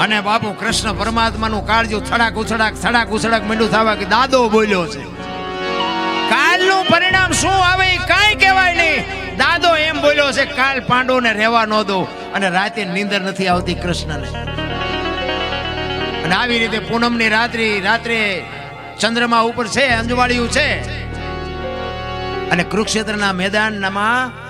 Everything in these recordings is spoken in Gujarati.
અને બાપુ કૃષ્ણ પરમાત્માનું કાળજું થડાક ઉછડાક થડાક ઉછડાક મીંડું થવા કે દાદો બોલ્યો છે. કાલનું પરિણામ શું આવે એ કાંઈ કહેવાય નહીં. દાદો એમ બોલ્યો છે, કાલ પાંડવોને રહેવા ન દો અને રાતે નીંદર નથી આવતી કૃષ્ણને. અને આવી રીતે પૂનમની રાત્રિ, રાત્રે ચંદ્રમા ઉપર છે, અંજવાળિયું છે. અને કુરુક્ષેત્રના મેદાનમાં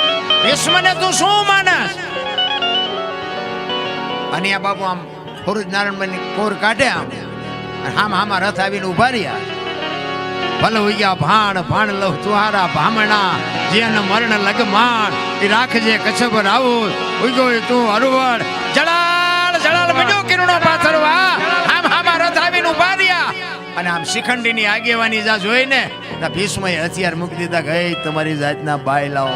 ભીષ્મને તું શું માનસ? અને આ બાપુ આમ ફોરુજ નારાયણ કોર કાઢે આમ. હામ આમ રથ આવીને ઊભા રહ્યા. ભલે હોઈ ભાણ ભાણ લવ તુહારા ભામણા જેન મરણ લગમાણ, એ રાખજે કચ્છભર આવો. ઉગ્યો તું હરવડ જળાલ જળાલ બજો કિરણો પાથરવા આમ હામા રથ આવીને ઊભા રહ્યા. અને આમ શિખંડીની આગેવાની જા જોઈને ભીષ્મએ હથિયાર મૂકી દીધા ગઈ તમારી જાતના બાય લાવો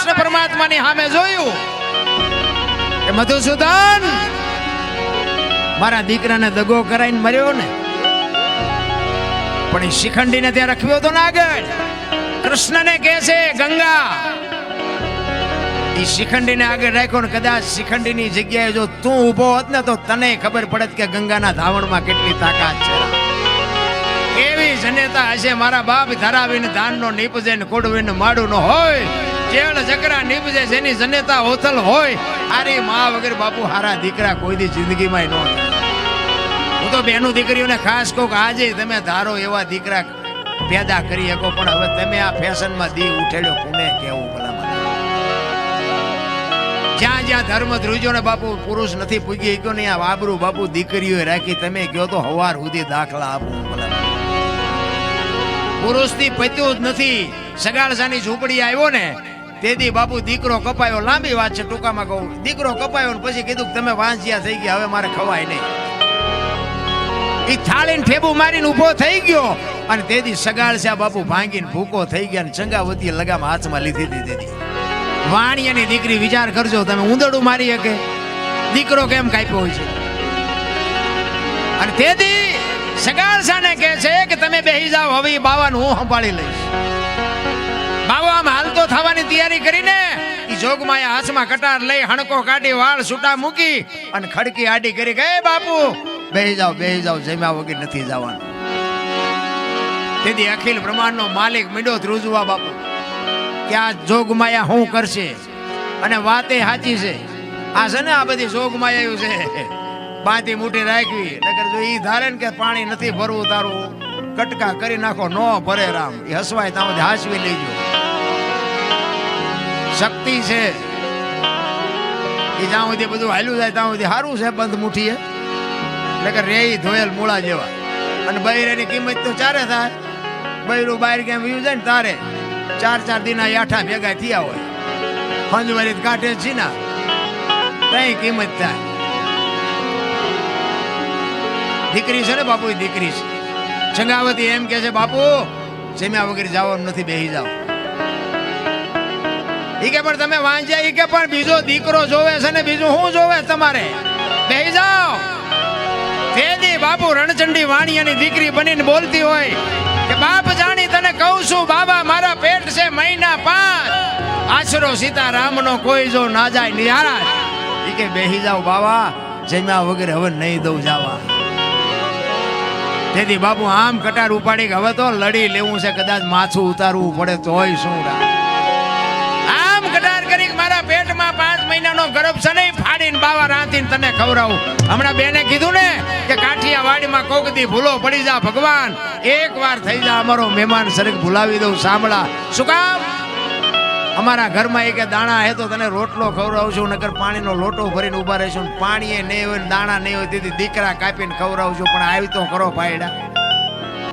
કૃષ્ણ પરમાત્માની સામે જોયું. કે મધુસૂદન, મારા દીકરાને દગો કરાઈને મર્યો ને. પણ એ શિખંડીને ત્યાં રખવ્યો હતો ને આગળ કૃષ્ણને કહે છે, ગંગા. એ શિખંડીને આગળ રાખ્યો ને કદાચ શિખંડીની જગ્યાએ જો તું ઊભો હોત ને તો તને ખબર પડત કે ગંગાના ધાવણમાં કેટલી તાકાત છે. કેવી જનેતા હશે મારા બાપ ધરાવીને ધાનનો નીપજે ને કોડવીને માડું નો હોય. જેળ જકરા નીપજે જેની જનેતા હોથલ હોય, આરી મા વગર બાપુ હારા દીકરા કોઈ દી જિંદગીમાં ન હું તો બેનું દીકરીઓને ખાસ કહું આજે તમે ધારો એવા દીકરા પેદા કરી શકો, પણ હવે તમે આ ફેશનમાં દી ઉઠેડ્યો, કોને કેવું ભલા મને જ્યાં જ્યાં ધર્મ ધ્રુજો બાપુ પુરુષ નથી પૂગી ગયો ને આ વાબરું બાપુ દીકરીઓ રાખી, તમે ગયો તો હવાર સુધી દાખલા આપું ભલા પુરુષથી પત્યું જ નથી. સગાળસાની ઝૂંપડી આવ્યો ને તેથી બાપુ દીકરો કપાયો લાંબી વાત છે ટૂંકામાં કહું. દીકરો કપાયો ને પછી કીધું કે તમે વાંચ્યા થઈ ગયા, હવે મારે ખવાય નહીં. એ થાળીને ઠેબુ મારીને ઊભો થઈ ગયો અને તેથી સગાળસા બાપુ ભાંગીને ભૂકો થઈ ગયા અને ચંગાવતીએ લગામ હાથમાં લીધી દીધી વાણિયાની દીકરી, વિચાર કરજો તમે ઉંદડું મારી શકે. દીકરો કેમ કાપ્યો હોય છે? અને તેથી સગાળસાને કહે છે કે તમે બેહી જાઓ, હવે બાવાનું હું સંભાળી લઈશ. તૈયારી કરીને ઈ જોગમાયા હાથમાં કટાર લઈ હણકો કાઢી વાળ છૂટા મૂકી અને ખડકી આડી કરી કે બાપુ, બેહી જાઓ બેહી જાઓ, જમ્યા વગર નથી જવાનું. તેથી અખિલ બ્રહ્માંડનો માલિક મીડો ધ્રુજવા બાપુ, ક્યાં જોગ જોગમાયા હું કરશે? અને વાતે સાચી છે. આ છે ને આ બધી જોગમાયા છે. બાંધી મૂટી રાખવી. નકર જો ઈ ધારે ને કે પાણી નથી ભરવું તારું, કટકા કરી નાખો, નો ભરે રામ. એ હસવાય ત્યાં હાસવી લેજો. શક્તિ છે. એ જ્યાં સુધી બધું હાલ્યું જાય ત્યાં સુધી સારું છે બંધ મુઠીએ એટલે રે ઈ ધોયેલ મૂળા જેવા. અને બૈરેની કિંમત તો ચારે થાય. બૈરું બહાર ક્યાં વ્યુ જાય ને તારે. ચાર ચાર દિના આઠા ભેગા થયા હોય. ફંજવારી કાઢે છે ના કઈ કિંમત થાય. દીકરી છે ને બાપુ દીકરી છે. ચંગાવતી એમ કે છે, બાપુ, જમ્યા વગર જવાનું નથી, બેહી જાઓ. ઈ કે પણ તમે વાંચ્યા, ઈ કે પણ બીજો દીકરો જોવે છે ને બીજું શું જોવે તમારે? બેહી જાઓ. તેદી બાપુ રણચંડી વાણિયાની દીકરી બનીને બોલતી હોય કે, બાપ જાણી તને કહું છું, બાબા મારા પેટ છે મહિના પાંચ. આશરો સીતારામનો કોઈ જો ના જાય નિહારા એ કે, બેહી જાઓ બાબા, જમ્યા વગર હવે નહીં દઉં જાવા. તેથી બાપુ આમ કટાર ઉપાડી કે, હવે તો લડી લેવું છે, કદાચ માથું ઉતારવું પડે તોય શું રા. કટાર કરી મારા પેટમાં પાંચ મહિનાનો ગર્ભ છે નહીં ફાડીને બાવા રાંધીને તને ખવડાવું. હમણાં બેને કીધું ને કે કાઠિયા વાડીમાં કોક દી ભૂલો પડી જા ભગવાન. એક વાર થઈ જા અમારો મહેમાન સરીક ભૂલાવી દઉં, સાંભળા. શું કામ? અમારા ઘરમાં એક દાણા હે તો તને રોટલો ખવડાવું છું નકર પાણીનો લોટો ભરીને ઊભા રહીશું પાણીએ નહીં હોય દાણા નહીં હોય, તેથી દીકરા કાપીને ખવડાવું છું પણ આવી તો કરો ભાઈડા.